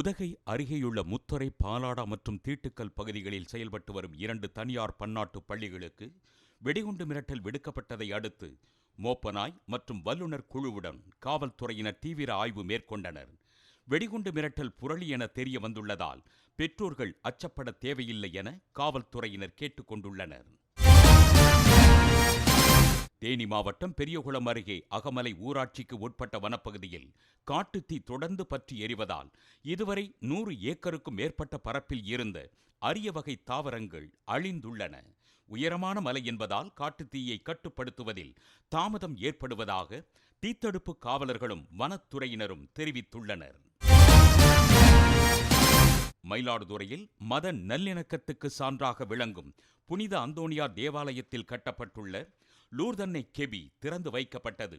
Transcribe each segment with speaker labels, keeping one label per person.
Speaker 1: உதகை அருகேயுள்ள முத்தரை பாலாடா மற்றும் தீட்டுக்கல் பகுதிகளில் செயல்பட்டு வரும் இரண்டு தனியார் பன்னாட்டு பள்ளிகளுக்கு வெடிகுண்டு மிரட்டல் விடுக்கப்பட்டதை அடுத்து மோப்பனாய் மற்றும் வல்லுநர் குழுவுடன் காவல்துறையினர் தீவிர ஆய்வு மேற்கொண்டனர். வெடிகுண்டு மிரட்டல் புரளி என தெரிய வந்துள்ளதால் பெற்றோர்கள் அச்சப்பட தேவையில்லை என காவல்துறையினர் கேட்டுக்கொண்டுள்ளனர் தேனி மாவட்டம் பெரியகுளம் அருகே அகமலை ஊராட்சிக்கு உட்பட்ட வனப்பகுதியில் காட்டுத்தீ தொடர்ந்து பற்றி எரிவதால் இதுவரை நூறு ஏக்கருக்கும் மேற்பட்ட பரப்பில் இருந்த அரிய வகை தாவரங்கள் அழிந்துள்ளன. உயரமான மலை என்பதால் காட்டுத்தீயை கட்டுப்படுத்துவதில் தாமதம் ஏற்படுவதாக தீத்தடுப்பு காவலர்களும் வனத்துறையினரும் தெரிவித்துள்ளனர். மயிலாடுதுறையில் மத நல்லிணக்கத்துக்கு சான்றாக விளங்கும் புனித அந்தோணியார் தேவாலயத்தில் கட்டப்பட்டுள்ள லூர்தன்னை கெபி திறந்து வைக்கப்பட்டது.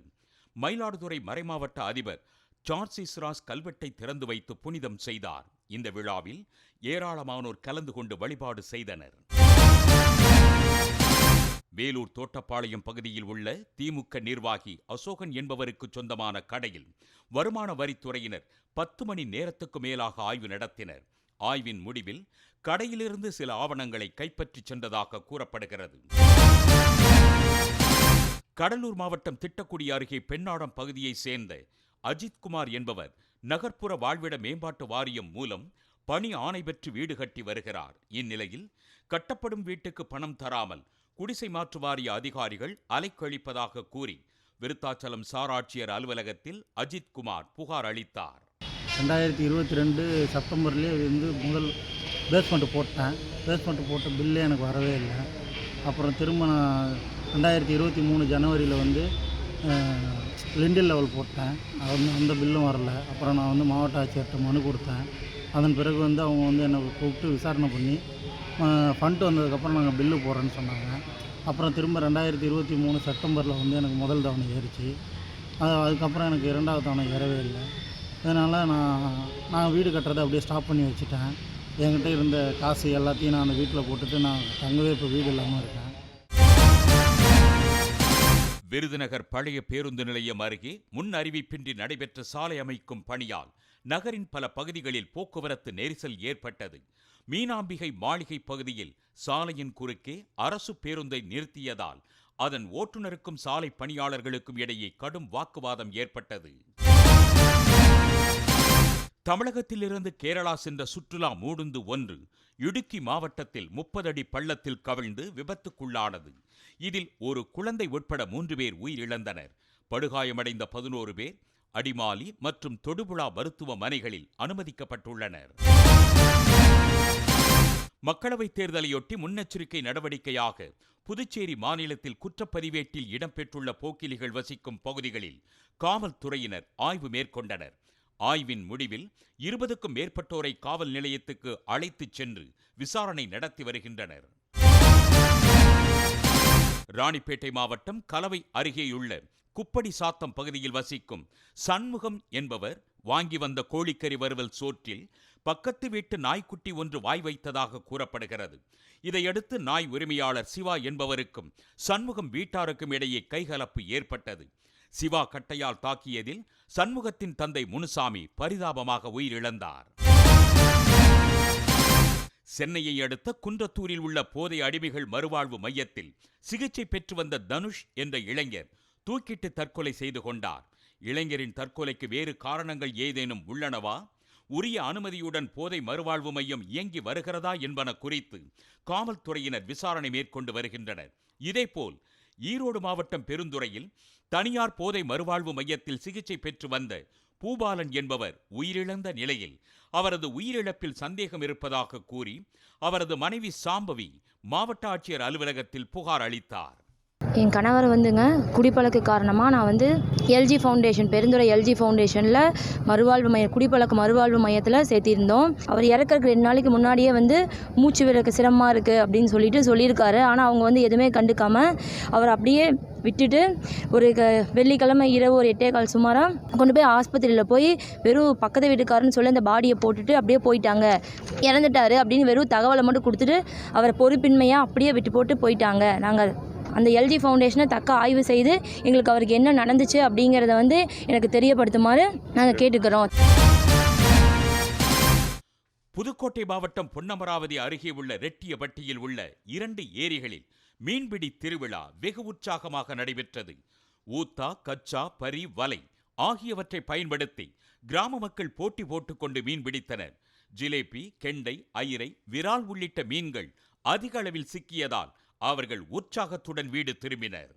Speaker 1: மயிலாடுதுறை மறைமாவட்ட அதிபர் சார்சிஸ் இஸ்ராஸ் கல்வெட்டை திறந்து வைத்து புனிதம் செய்தார். இந்த விழாவில் ஏராளமானோர் கலந்து கொண்டு வழிபாடு செய்தனர். வேலூர் தோட்டப்பாளையம் பகுதியில் உள்ள திமுக நிர்வாகி அசோகன் என்பவருக்கு சொந்தமான கடையில் வருமான வரித்துறையினர் பத்து மணி நேரத்துக்கு மேலாக ஆய்வு நடத்தினர். ஆய்வின் முடிவில் கடையிலிருந்து சில ஆவணங்களை கைப்பற்றிச் சென்றதாக கூறப்படுகிறது. கடலூர் மாவட்டம் திட்டக்குடி அருகே பெண்ணாடம் பகுதியைச் சேர்ந்த அஜித்குமார் என்பவர் நகர்ப்புற வாழ்விட மேம்பாட்டு வாரியம் மூலம் பணி ஆணை பெற்று வீடு கட்டி வருகிறார். இந்நிலையில் கட்டப்படும் வீட்டுக்கு பணம் தராமல் குடிசை மாற்று வாரிய அதிகாரிகள் அலைக்கழிப்பதாக கூறி விருத்தாச்சலம் சாராட்சியர் அலுவலகத்தில் அஜித்குமார் புகார் அளித்தார்.
Speaker 2: ரெண்டாயிரத்தி இருபத்தி ரெண்டு செப்டம்பர்லேயே வந்து முதல் பேஸ்மெண்ட்டு போட்டேன். பேஸ்மெண்ட்டு போட்ட பில்லே எனக்கு வரவே இல்லை. அப்புறம் திரும்ப நான் ரெண்டாயிரத்தி இருபத்தி மூணு ஜனவரியில் வந்து லிண்டில் லெவல் போட்டேன். அது அந்த பில்லும் வரல. அப்புறம் நான் வந்து மாவட்ட ஆட்சியர்கிட்ட மனு கொடுத்தேன். அதன் பிறகு வந்து அவங்க வந்து என்னை கூப்பிட்டு விசாரணை பண்ணி ஃபண்ட் வந்ததுக்கப்புறம் நாங்கள் பில்லு போடுறேன்னு சொன்னாங்க. அப்புறம் திரும்ப ரெண்டாயிரத்தி இருபத்தி மூணு செப்டம்பரில் வந்து எனக்கு முதல் தவணை ஏறிச்சு. அது அதுக்கப்புறம் எனக்கு இரண்டாவது தவணை ஏறவே இல்லை. அதனால் நான் நான் வீடு கட்டுறதை அப்படியே ஸ்டாப் பண்ணி வச்சுட்டேன். என்கிட்ட இருந்த காசு எல்லாத்தையும் நான் அந்த வீட்டில் போட்டுட்டு நான் தங்கவே இப்போ வீடு இல்லாமல் இருக்கேன்.
Speaker 1: விருதுநகர் பழைய பேருந்து நிலையம் அருகே முன் அறிவிப்பின்றி நடைபெற்ற சாலை அமைக்கும் பணியால் நகரின் பல பகுதிகளில் போக்குவரத்து நெரிசல் ஏற்பட்டது. மீனாம்பிகை மாளிகை பகுதியில் சாலையின் குறுக்கே அரசு பேருந்தை நிறுத்தியதால் அதன் ஓட்டுநருக்கும் சாலை பணியாளர்களுக்கும் இடையே கடும் வாக்குவாதம் ஏற்பட்டது. தமிழகத்திலிருந்து கேரளா சென்ற சுற்றுலா மூடுந்து ஒன்று இடுக்கி மாவட்டத்தில் முப்பது அடி பள்ளத்தில் கவிழ்ந்து விபத்துக்குள்ளானது. இதில் ஒரு குழந்தை உட்பட மூன்று பேர் உயிரிழந்தனர். படுகாயமடைந்த பதினோரு பேர் அடிமாலி மற்றும் தொடுபுழா மருத்துவமனைகளில் அனுமதிக்கப்பட்டுள்ளனர். மக்களவைத் தேர்தலையொட்டி முன்னெச்சரிக்கை நடவடிக்கையாக புதுச்சேரி மாநிலத்தில் குற்றப்பதிவேட்டில் இடம்பெற்றுள்ள போக்கிலிகள் வசிக்கும் பகுதிகளில் காவல்துறையினர் ஆய்வு மேற்கொண்டனர். ஆய்வின் முடிவில் இருபதுக்கும் மேற்பட்டோரை காவல் நிலையத்துக்கு அழைத்துச் சென்று விசாரணை நடத்தி வருகின்றனர். ராணிப்பேட்டை மாவட்டம் கலவை அருகேயுள்ள குப்படி சாத்தம் பகுதியில் வசிக்கும் சண்முகம் என்பவர் வாங்கி வந்த கோழிக்கறி வறுவல் சோற்றில் பக்கத்து வீட்டு நாய்க்குட்டி ஒன்று வாய் வைத்ததாக கூறப்படுகிறது. இதையடுத்து நாய் உரிமையாளர் சிவா என்பவருக்கும் சண்முகம் வீட்டாருக்கும் இடையே கைகலப்பு ஏற்பட்டது. சிவா கட்டையால் தாக்கியதில் சண்முகத்தின் தந்தை முனுசாமி பரிதாபமாக உயிரிழந்தார். சென்னையை அடுத்த குன்றத்தூரில் உள்ள போதை அடிமைகள் மறுவாழ்வு மையத்தில் சிகிச்சை பெற்று வந்த தனுஷ் என்ற இளைஞர் தூக்கிட்டு தற்கொலை செய்து கொண்டார். இளைஞரின் தற்கொலைக்கு வேறு காரணங்கள் ஏதேனும் உள்ளனவா? உரிய அனுமதியுடன் போதை மறுவாழ்வு மையம் இயங்கி வருகிறதா என்பன குறித்து காவல்துறையினர் விசாரணை மேற்கொண்டு வருகின்றனர். இதேபோல் ஈரோடு மாவட்டம் பெருந்துறையில் தனியார் போதை மறுவாழ்வு மையத்தில் சிகிச்சை பெற்று வந்த பூபாலன் என்பவர் உயிரிழந்த நிலையில் அவரது உயிரிழப்பில் சந்தேகம் இருப்பதாக கூறி அவரது மனைவி சாம்பவி மாவட்ட ஆட்சியர் அலுவலகத்தில் புகார் அளித்தார்.
Speaker 3: என் கணவர் வந்துங்க குடிப்பழக்க காரணமாக நான் வந்து எல்ஜி ஃபவுண்டேஷன் பெருந்துறை எல்ஜி ஃபவுண்டேஷனில் மறுவாழ்வு மையம் குடிப்பழக்க மறுவாழ்வு மையத்தில் சேர்த்திருந்தோம். அவர் இறக்கறதுக்கு ரெண்டு நாளைக்கு முன்னாடியே வந்து மூச்சு விடுறதுக்கு சிரமமாக இருக்குது அப்படின்னு சொல்லிட்டு சொல்லியிருக்காரு. ஆனால் அவங்க வந்து எதுவுமே கண்டுக்காமல் அவர் அப்படியே விட்டுட்டு ஒரு க வெள்ளிக்கிழமை இரவு ஒரு எட்டே கால் சுமாராக கொண்டு போய் ஆஸ்பத்திரியில் போய் வெறும் பக்கத்து வீட்டுக்காரன்னு சொல்லி அந்த பாடியை போட்டுட்டு அப்படியே போயிட்டாங்க. இறந்துட்டாரு அப்படின்னு வெறும் தகவலை மட்டும் கொடுத்துட்டு அவரை பொறுப்பின்மையாக அப்படியே விட்டு போட்டு போயிட்டாங்க. நாங்கள் அந்த எல்ஜி ஃபவுண்டேஷனை தக்க ஆய்வு செய்து எங்களுக்கு அவருக்கு என்ன நடந்துச்சு அப்படிங்கிறத வந்து எனக்கு தெரியப்படுத்துமாறு நாங்கள் கேட்டுக்கிறோம்.
Speaker 1: புதுக்கோட்டை மாவட்டம் பொன்னமராவதி அருகே உள்ள ரெட்டியபட்டியில் உள்ள இரண்டு ஏரிகளில் மீன்பிடி திருவிழா வெகு உற்சாகமாக நடைபெற்றது. ஊத்தா கச்சா பரி வலை ஆகியவற்றை பயன்படுத்தி கிராம மக்கள் போட்டி போட்டுக்கொண்டு மீன் பிடித்தனர். ஜிலேபி கெண்டை ஐரை விரால் உள்ளிட்ட மீன்கள் அதிக அளவில் சிக்கியதால் அவர்கள் உற்சாகத்துடன் வீடு திரும்பினர்.